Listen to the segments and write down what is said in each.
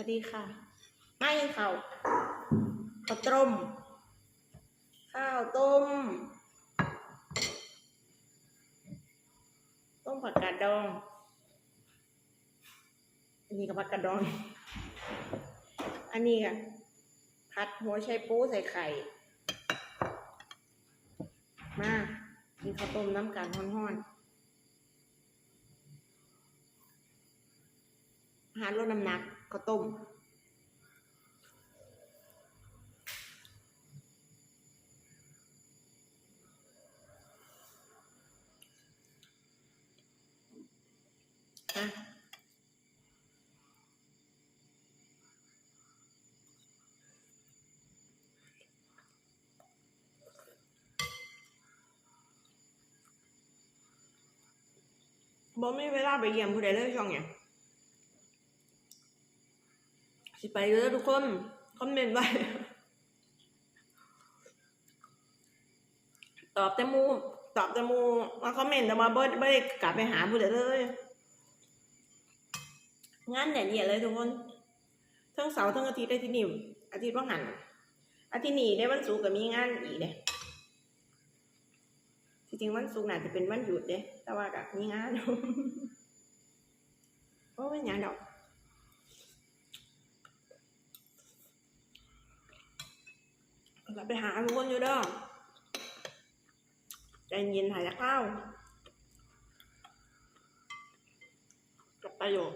วัสดีค่ะ ไม่ข้าวข้าวต้ม ข้าวต้ม ต้มผักกาดดองอันนี้กับผักกาดดอง อันนี้ค่ะผัดหัวไชปูใส่ไข่ มากินข้าวต้มน้ำกันห้อนๆอาหารลดน้ำหนัก ข้าวต้มอะบ่มีเวลาไปเยี่ยมผู้ใดเลยช่วงเนี้ย สิไปเยอะทุกคน คอมเมนต์ไว้ ตอบแต่มูตอบแต่มูมาคอมเมนต์แต่มาเบิร์ดไม่ได้กลับไปหาผู้ใดเลย งานแดดเดียดเลยทุกคน ทั้งเสาร์ทั้งอาทิตย์ได้ที่นี่อาทิตย์ว่างหันอาทิตย์นี้ได้วันศุกร์ก็มีงานอีกเด้ที่จริงวันศุกร์น่าจะเป็นวันหยุดเด้แต่ว่ากับมีงานโอ้ไม่หยังดอก กลับไปหาทุกคนอยู่เด้อใจเย็นหายจากข้าวกลับไปอยู่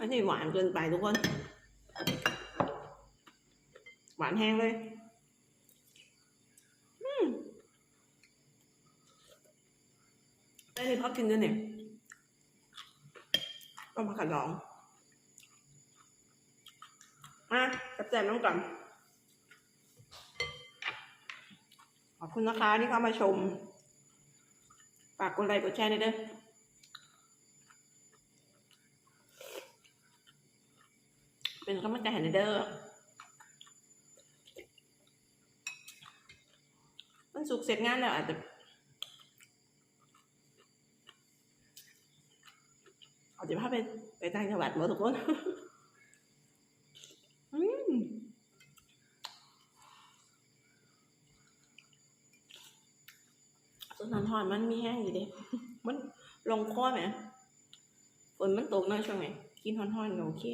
อันนี้หวานเกินไปทุกคน หวานแห้งเลยอืมได้เลยพักกินด้วยเนี่ยก็มาขัดลองมาจับแจมน้องก่อน ขอบคุณนะคะที่เข้ามาชม ฝากกดไลค์กดแชร์ด้วยเด้อเป็นกำลังใจให้หน่อยเด้อมันสุกเสร็จงานแล้วอาจจะอาจจะพาไปไปต่างจังหวัดหมดทุกคน อืม ต้ นนันทอนมันมีแห้งอยู่เดิมันลงคอไหมฝนมันตกหน่อยช่วงไหนกินทอนๆก็โอเค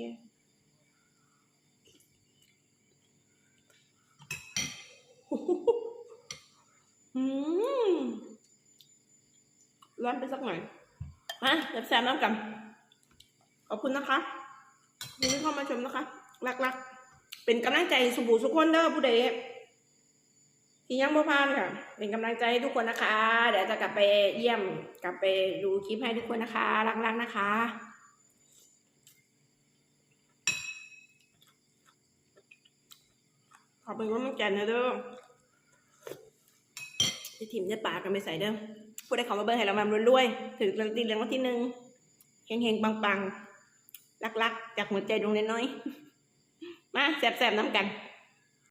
อืมร้อนไปสักหน่อยมาแซมๆน้ำกัน ขอบคุณนะคะขอบคุณที่เข้ามาชมนะคะ รักๆ เป็นกำลังใจสุบูสุกคนเด้อผู้ใด ที่ยังบ่พาดค่ะ เป็นกำลังใจให้ทุกคนนะคะ เดี๋ยวจะกลับไปเยี่ยม กลับไปดูคลิปให้ทุกคนนะคะ รักๆนะคะขอบคุณว่ามันแก่นนะเด้อจะถิ่มจะปากกันไปใส่เด้อพูดได้คำว่าเบอร์ให้เรามารวยๆถือรางวัลที่รางวัลที่หนึ่งเฮงๆ ปังๆ รักๆ จากหัวใจดวงน้อยๆ มาแสบๆน้ำกัน